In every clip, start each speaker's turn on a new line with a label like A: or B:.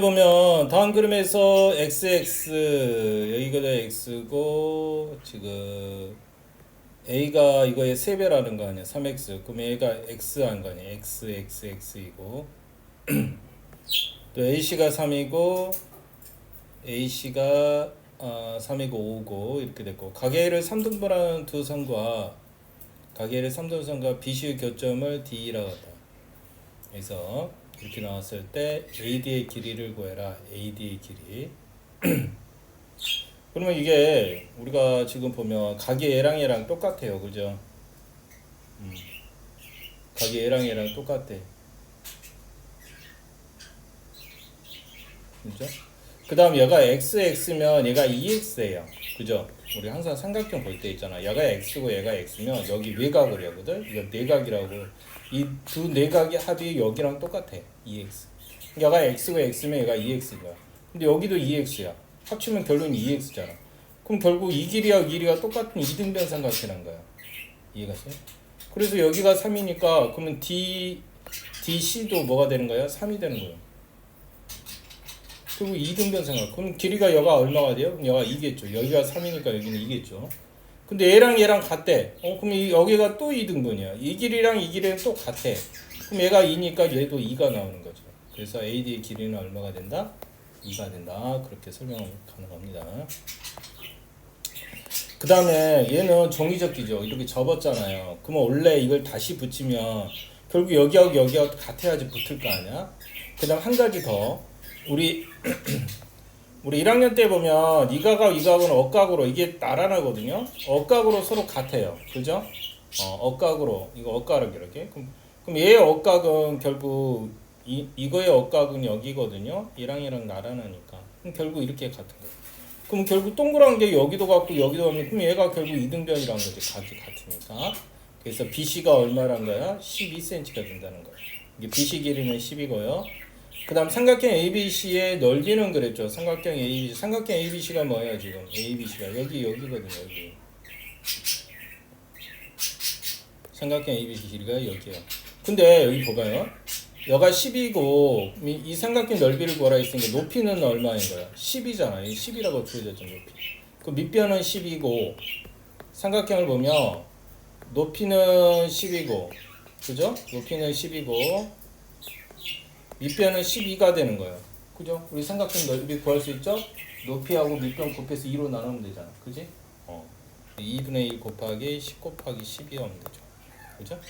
A: 보면 다음 그림에서 xx 여기가 x고 지금 a가 이거의 3배라는 거 아니야? 3x 그럼 a가 x 한거 아니야? X x x이고. 또 ac가 3이고 ac가 아, 3이고 5고 이렇게 됐고. 가계를 3등분하는 두 선과 가계를 3등분선과 BC의 교점을 D라고 한다. 그래서 이렇게 나왔을 때 AD의 길이를 구해라. AD의 길이. 그러면 이게 우리가 지금 보면 각이 얘랑 얘랑 똑같아요. 그죠? 음. 각이 얘랑 얘랑 똑같아. 그죠? 그 다음 얘가 xx면 얘가 2x예요. 그죠? 우리 항상 삼각형 볼 때 있잖아. 얘가 x고 얘가 x면 여기 외곽을 하거든. 이거 내각이라고. 이 두 내각의 합이 여기랑 똑같아. 2x. 얘가 x고 x면 얘가 2x인 거야. 근데 여기도 2x야. 합치면 결론 2x잖아. 그럼 결국 이 길이와 이 길이가 똑같은 이등변 삼각형인 거야. 이해가 돼? 그래서 여기가 3이니까 그러면 d dc도 뭐가 되는 거야? 3이 되는 거야. 그리고 이등변 삼각. 그럼 길이가 여가 얼마가 돼요? 그럼 여가 2겠죠. 여기가 3이니까 여기는 2겠죠. 근데 얘랑 얘랑 같대. 어, 그럼 이, 여기가 또 2등분이야. 이 길이랑 이 길이랑 또 같아. 그럼 얘가 2니까 얘도 2가 나오는 거죠. 그래서 AD의 길이는 얼마가 된다? 2가 된다. 그렇게 설명 가능합니다. 그 다음에 얘는 종이접기죠. 이렇게 접었잖아요. 그러면 원래 이걸 다시 붙이면 결국 여기하고 여기하고 같아야지 붙을 거 아니야? 그 다음 한 가지 더. 우리 우리 1학년 때 보면 이 각하고 이 각은 억각으로 이게 나란하거든요. 억각으로 서로 같아요. 그죠? 어, 억각으로 이거 억각을 이렇게. 그럼, 그럼 얘의 억각은 결국 이 이거의 억각은 여기거든요. 얘랑 얘랑 나란하니까. 그럼 결국 이렇게 같은 거예요. 그럼 결국 동그란 게 여기도 같고 여기도 같고 그럼 얘가 결국 이등변이라는 거지. 각이 같으니까. 그래서 BC가 얼마란 거야? 12cm가 된다는 거예요. 이게 BC 길이는 10이고요. 그 다음 삼각형 ABC의 넓이는 그랬죠. 삼각형 ABC. 삼각형 ABC가 뭐예요, 지금? ABC가. 여기, 여기거든요, 여기. 삼각형 ABC 길이가 여기요. 근데 여기 봐봐요. 여가 10이고, 이, 이 삼각형 넓이를 구하라 했으니까 높이는 얼마인 거야? 10이잖아. 이 10이라고 주어졌죠, 높이. 그 밑변은 10이고, 삼각형을 보면, 높이는 10이고, 그죠? 높이는 10이고, 밑변은 12가 되는 거예요. 그죠? 우리 삼각형 넓이 구할 수 있죠? 높이하고 밑변 곱해서 2로 나누면 되잖아. 그지? 어. 2분의 1 곱하기 10 곱하기 12 하면 되죠. 그죠?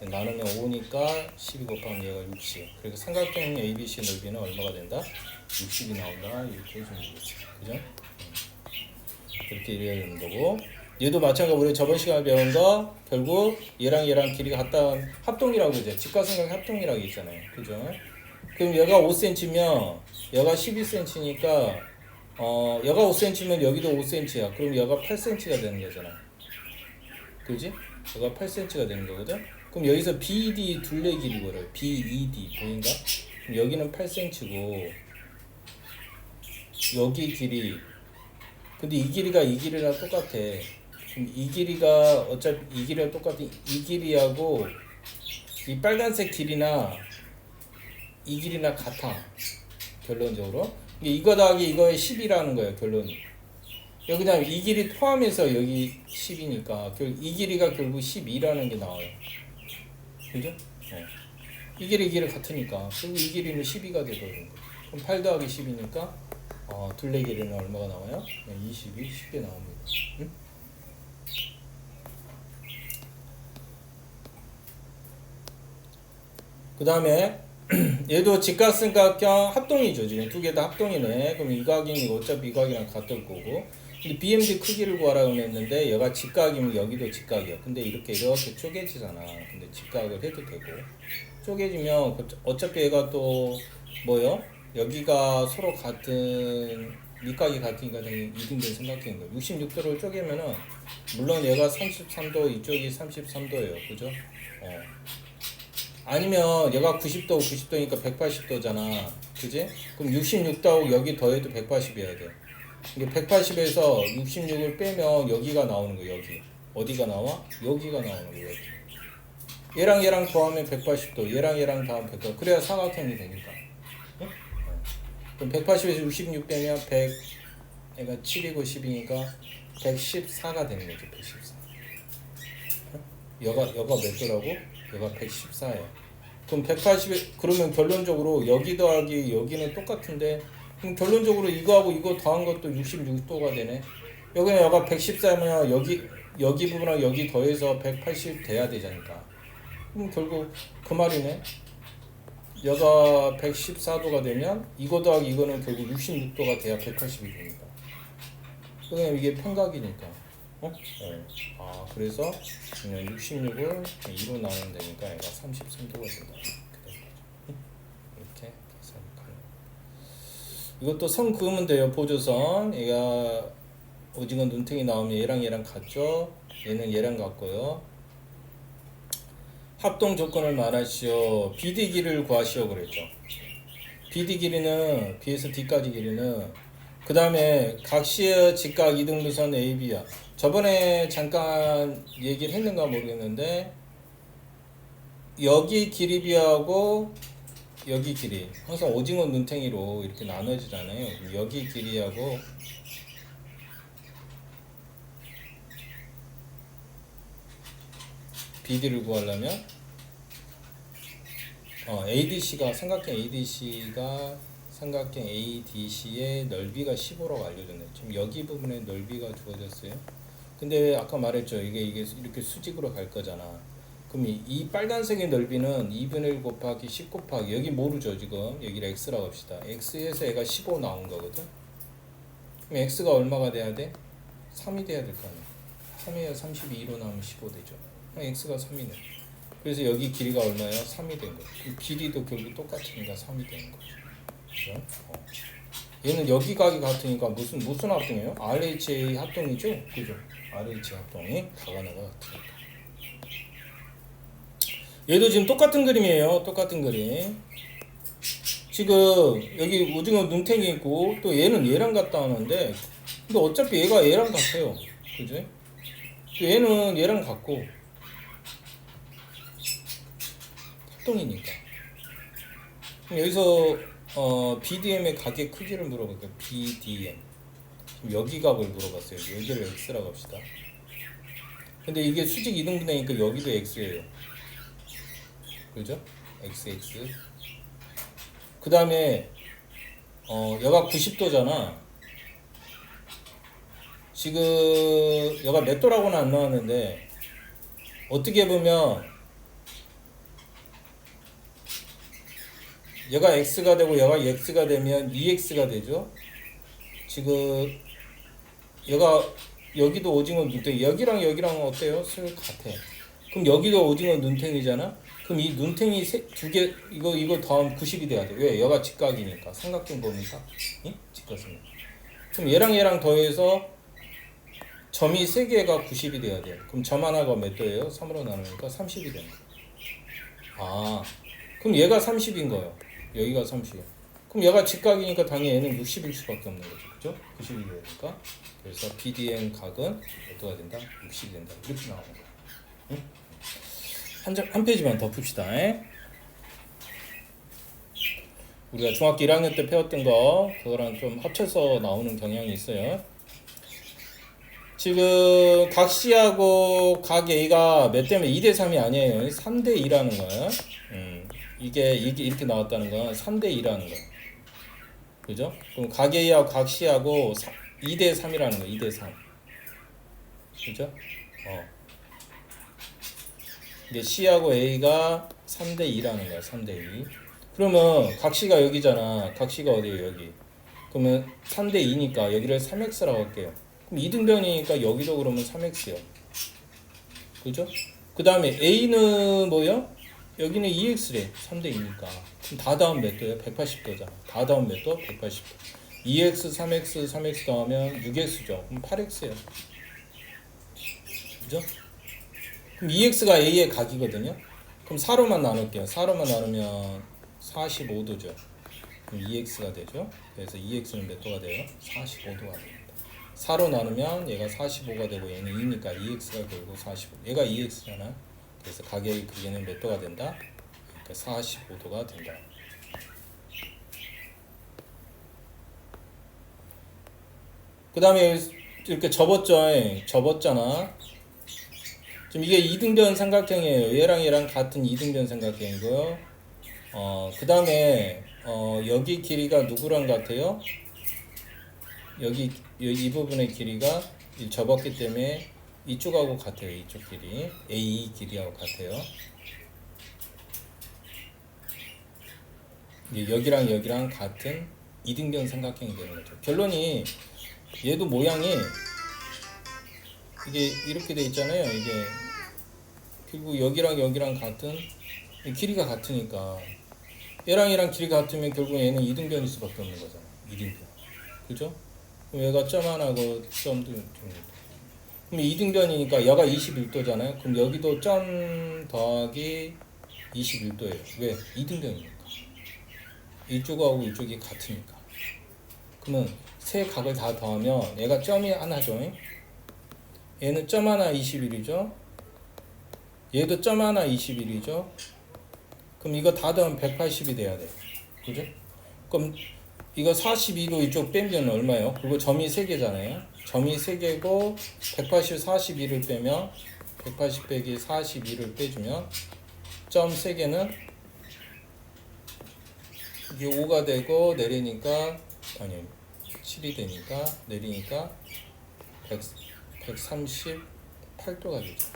A: 나누면 5니까 12 곱하면 얘가 60. 그리고 삼각형 ABC 넓이는 얼마가 된다? 60이 나온다. 이렇게 해주면 되겠지. 그죠? 음. 그렇게 이래야 되는 거고. 얘도 마찬가지로 우리 저번 시간에 배운 거 결국 얘랑 얘랑 길이가 같다 합동이라고 그러죠. 직각삼각 합동이라고 있잖아요. 그죠? 그럼 얘가 5cm면 얘가 12cm니까 어 얘가 5cm면 여기도 5cm야. 그럼 얘가 8cm가 되는 거잖아. 그지? 얘가 8cm가 되는 거거든. 그럼 여기서 BD 둘레 길이 뭐래? BED 보인가? 그럼 여기는 8cm고 여기 길이 근데 이 길이가 이 길이랑 똑같아. 그럼 이 길이가 어차피 이 길이랑 똑같은 이 길이하고 이 빨간색 길이나 이 길이나 같아 결론적으로 이거 더하기 이거의 10이라는 거예요 결론이 여기 그냥 이 길이 포함해서 여기 10이니까 이 길이가 결국 12라는 게 나와요 그죠? 네. 이 길이 이 길이 같으니까 그리고 이 길이는 12가 되거든요 그럼 8 더하기 10이니까 어, 둘레 길이는 얼마가 나와요? 20이 쉽게 나옵니다 응? 그 다음에 얘도 직각삼각형 합동이죠. 지금 두 개 다 합동이네. 그럼 이 각이면 어차피 이 각이랑 같을 거고. 근데 BMD 크기를 구하라고 했는데 얘가 직각이면 여기도 직각이야. 근데 이렇게 이렇게 쪼개지잖아. 근데 직각을 해도 되고. 쪼개지면 그 어차피 얘가 또 뭐요? 여기가 서로 같은 밑각이 같으니까 이등변 삼각형인 거야. 66도를 쪼개면은 물론 얘가 33도 이쪽이 33도예요. 그죠? 어. 아니면 얘가 90도 90도니까 180도잖아. 그지? 그럼 66도하고 여기 더해도 180이어야 돼. 이게 180에서 66을 빼면 여기가 나오는 거 여기. 어디가 나와? 여기가 나오는 거 여기. 얘랑 얘랑 더하면 180도. 얘랑 얘랑 더하면 180도. 그래야 삼각형이 되니까. 응? 그럼 180에서 66 빼면 100 얘가 7이고 10이니까 114가 되는 거죠. 114. 여가 여가 몇 도라고? 여가 114예요. 그럼 180에 그러면 결론적으로 여기 더하기 여기는 똑같은데 그럼 결론적으로 이거하고 이거 더한 것도 66도가 되네. 여기는 여가 114면 여기 여기 부분하고 여기 더해서 180 돼야 되잖니까. 그럼 결국 그 말이네. 여가 114도가 되면 이거 더하기 이거는 결국 66도가 돼야 180이 됩니다. 그냥 이게 평각이니까. 어? 네. 아 그래서 그냥 66을 2로 나누면 되니까 얘가 33도가 된다. 이렇게? 이렇게 계산하는. 이것도 선 그으면 돼요. 보조선. 얘가 오징어 눈탱이 나오면 얘랑 얘랑 같죠. 얘는 얘랑 같고요. 합동 조건을 말하시오. BD 길이를 구하시오 그랬죠. BD 길이는 B에서 D까지 길이는 그 다음에 각시의 직각 이등분선 AB야. 저번에 잠깐 얘기를 했는가 모르겠는데 여기 길이 비하고 여기 길이 항상 오징어 눈탱이로 이렇게 나눠지잖아요. 여기 길이하고 BD를 구하려면 어, ADC가 삼각형 ADC가 삼각형 ADC의 넓이가 15라고 알려졌네요. 지금 여기 부분에 넓이가 주어졌어요. 근데 아까 말했죠. 이게 이게 이렇게 수직으로 갈 거잖아. 그럼 이, 이 빨간색의 넓이는 2분의 1 곱하기 10 곱하기 여기 모르죠 지금 여기를 x라고 합시다. x에서 얘가 15 나온 거거든. 그럼 x가 얼마가 돼야 돼? 3이 돼야 될 거 아니야. 3이야 32로 나오면 15 되죠. 그럼 x가 3이네. 그래서 여기 길이가 얼마예요? 3이 된 거예요. 그럼 길이도 결국 똑같으니까 3이 되는 거죠. 그죠? 어. 얘는 여기 각이 같으니까 무슨 무슨 합동이에요? RHA 합동이죠? 그죠? RH 합동이 다가나가 같으니까. 얘도 지금 똑같은 그림이에요. 똑같은 그림. 지금 여기 오징어 눈탱이 있고 또 얘는 얘랑 같다 하는데 근데 어차피 얘가 얘랑 같아요. 또 얘는 얘랑 같고 합동이니까. 여기서 어, BDM의 가게 크기를 물어볼게요. BDM. 여기 값을 물어봤어요. 여기를 x라고 합시다. 근데 이게 수직 이등분되니까 여기도 x예요. 그죠? xx. 그 다음에 어, 여가 90도잖아. 지금 여가 몇 도라고는 안 나왔는데 어떻게 보면 얘가 x가 되고 얘가 x가 되면 2x가 되죠. 지금 얘가 여기도 오징어 눈탱이 여기랑 여기랑 어때요? 술 같아. 그럼 여기도 오징어 눈탱이잖아. 그럼 이 눈탱이 두 개 이거 이거 더하면 90이 돼야 돼. 왜? 얘가 직각이니까 삼각형 보니까 응? 직각이니까. 그럼 얘랑 얘랑 더해서 점이 세 개가 90이 돼야 돼. 그럼 점 하나가 몇 도예요? 3으로 나누니까 30이 되는 거야. 아, 그럼 얘가 30인 거예요. 여기가 30. 그럼 얘가 직각이니까 당연히 얘는 60일 수밖에 없는 거죠. 그죠? 90이 되니까. 그래서 BDM 각은 어떻게 된다? 60이 된다. 이렇게 나오는 거야. 응? 한, 장, 한 페이지만 더 풉시다. 에? 우리가 중학교 1학년 때 배웠던 거 그거랑 좀 합쳐서 나오는 경향이 있어요. 지금 각 C하고 각 A가 몇 대면 2대 3이 아니에요. 3대 2라는 거야. 음, 이게 이게 이렇게 나왔다는 건 3대 2라는 거. 그죠? 그럼 각 A하고 각 C하고 2대 3이라는 거. 2대 3. 그죠? 어. 근데 C하고 A가 3대 2라는 거야. 3대 2. 그러면 각 C가 여기잖아. 각 C가 어디예요? 여기. 그러면 3대 2니까 여기를 3x라고 할게요. 그럼 이등변이니까 여기도 그러면 3x요. 그죠? 그 다음에 a는 뭐요? 여기는 2x래. 3대 2니까. 그럼 다 다음 몇 도예요? 180도잖아. 다 다음 몇 도? 180도. 2x, 3x, 3x 더하면 6x죠. 그럼 8x예요. 그죠? 그럼 2x가 a의 각이거든요. 그럼 4로만 나눌게요. 4로만 나누면 45도죠. 그럼 2x가 되죠. 그래서 2x는 몇 도가 돼요? 45도가 됩니다. 4로 나누면 얘가 45가 되고 얘는 2니까 2x가 결국 45. 얘가 2x잖아. 그래서 가격의 크기는 몇 도가 된다? 그러니까 45도가 된다. 그 다음에 이렇게 접었죠. 예, 접었잖아. 지금 이게 이등변 삼각형이에요. 얘랑 얘랑 같은 이등변 삼각형이고요. 어, 그 다음에 어, 여기 길이가 누구랑 같아요? 여기 이, 이 부분의 길이가 이 접었기 때문에 이쪽하고 같아요. 이쪽 길이 A 길이하고 같아요. 여기랑 여기랑 같은 이등변 삼각형이 되는 거죠. 결론이 얘도 모양이 이게 이렇게 돼 있잖아요. 이게 그리고 여기랑 여기랑 같은 이 길이가 같으니까 얘랑 얘랑 길이가 같으면 결국 얘는 이등변일 수밖에 없는 거잖아. 이등변. 그죠? 얘가 점 하나고 점도 좀 그럼 이등변이니까 얘가 21도잖아요. 그럼 여기도 점 더하기 21도예요. 왜? 이등변이니까. 이쪽하고 이쪽이 같으니까. 그러면 세 각을 다 더하면 얘가 점이 하나죠. 얘는 점 하나 21이죠. 얘도 점 하나 21이죠. 그럼 이거 다 더하면 180이 돼야 돼. 그죠? 그럼 이거 42도 이쪽 빼면 얼마예요? 그리고 점이 3개잖아요. 점이 3개고 180, 42를 빼면 180 빼기 42를 빼주면 점 3개는 이게 5가 되고 내리니까 아니 7이 되니까 내리니까 100, 138도가 되죠.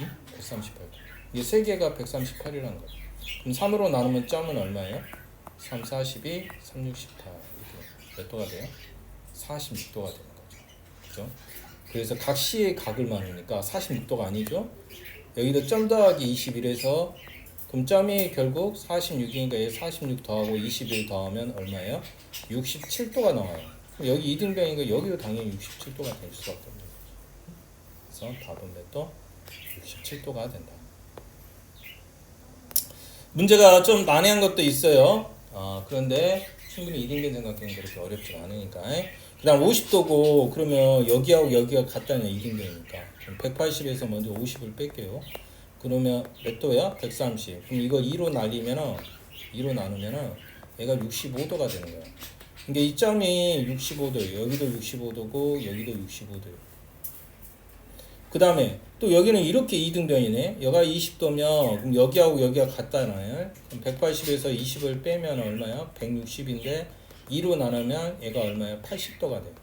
A: 응? 138도. 이게 세 개가 138이라는 거죠. 그럼 3으로 나누면 점은 얼마예요? 3, 42, 3, 68. 이게 몇 도가 돼요? 46도가 되는 거죠. 그죠? 그래서 각 C의 각을 나누니까 46도가 아니죠? 여기도 점 더하기 21에서 그럼 점이 결국 46이니까 얘 46 더하고 21 더하면 얼마예요? 67도가 나와요. 그럼 여기 이등변이니까 여기도 당연히 67도가 될 수밖에 없는 거죠. 그래서 답은 몇 도? 67도가 된다. 문제가 좀 난해한 것도 있어요. 아, 그런데 충분히 이등변 생각하면 그렇게 어렵지 않으니까. 그 다음 50도고 그러면 여기하고 여기가 같다는 이등변이니까 180에서 먼저 50을 뺄게요. 그러면 몇 도야? 130. 그럼 이거 2로 날리면은 2로 나누면은 얘가 65도가 되는 거야. 근데 이 점이 65도예요. 여기도 65도고 여기도 65도예요. 그 다음에 또 여기는 이렇게 이등변이네. 여가 20도면 그럼 여기하고 여기가 같잖아요. 그럼 180에서 20을 빼면 얼마야? 160인데 2로 나누면 얘가 얼마야? 80도가 돼요.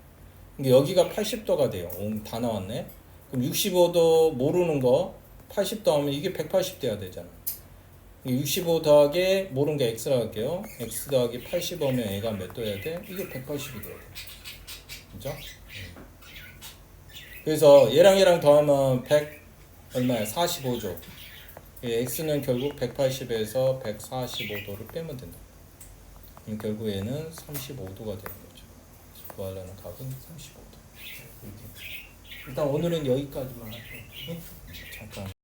A: 근데 여기가 80도가 돼요. 오, 다 나왔네. 그럼 65도 모르는 거 80 더하면 이게 180 돼야 되잖아. 65 더하기 모르는 게 x라고 할게요. x 더하기 80 하면 얘가 몇 도야 돼? 이게 180이 돼야 돼. 그죠? 그래서 얘랑 얘랑 더하면 100 얼마야? 45죠. x는 결국 180에서 145도를 빼면 된다. 그럼 결국 얘는 35도가 되는 거죠. 구하려는 값은 35도. 이렇게. 일단 오늘은 여기까지만 할게요. 잠깐.